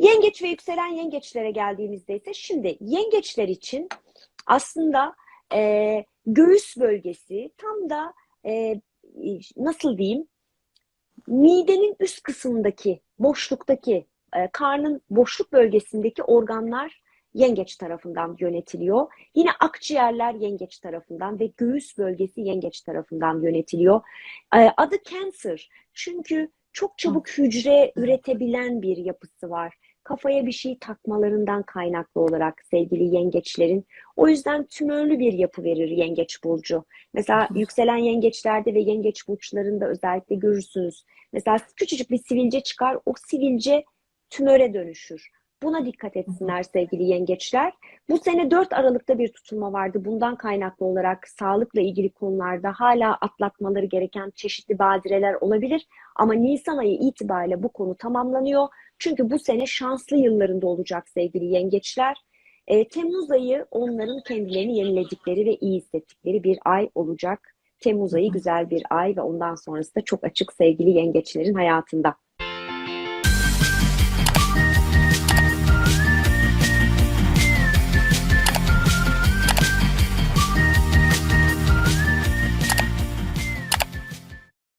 Yengeç ve yükselen yengeçlere geldiğimizde ise şimdi yengeçler için aslında e, göğüs bölgesi tam da e, nasıl diyeyim midenin üst kısmındaki boşluktaki e, karnın boşluk bölgesindeki organlar yengeç tarafından yönetiliyor. Yine akciğerler yengeç tarafından ve göğüs bölgesi yengeç tarafından yönetiliyor. E, adı cancer çünkü çok çabuk hücre üretebilen bir yapısı var. Kafaya bir şey takmalarından kaynaklı olarak sevgili yengeçlerin. O yüzden tümörlü bir yapı verir yengeç burcu. Mesela yükselen yengeçlerde ve yengeç burçlarında özellikle görürsünüz. Mesela küçücük bir sivilce çıkar, o sivilce tümöre dönüşür. Buna dikkat etsinler sevgili yengeçler. Bu sene 4 Aralık'ta bir tutulma vardı. Bundan kaynaklı olarak sağlıkla ilgili konularda hala atlatmaları gereken çeşitli badireler olabilir. Ama Nisan ayı itibariyle bu konu tamamlanıyor. Çünkü bu sene şanslı yıllarında olacak sevgili yengeçler. E, Temmuz ayı onların kendilerini yeniledikleri ve iyi hissettikleri bir ay olacak. Temmuz ayı güzel bir ay ve ondan sonrası da çok açık sevgili yengeçlerin hayatında.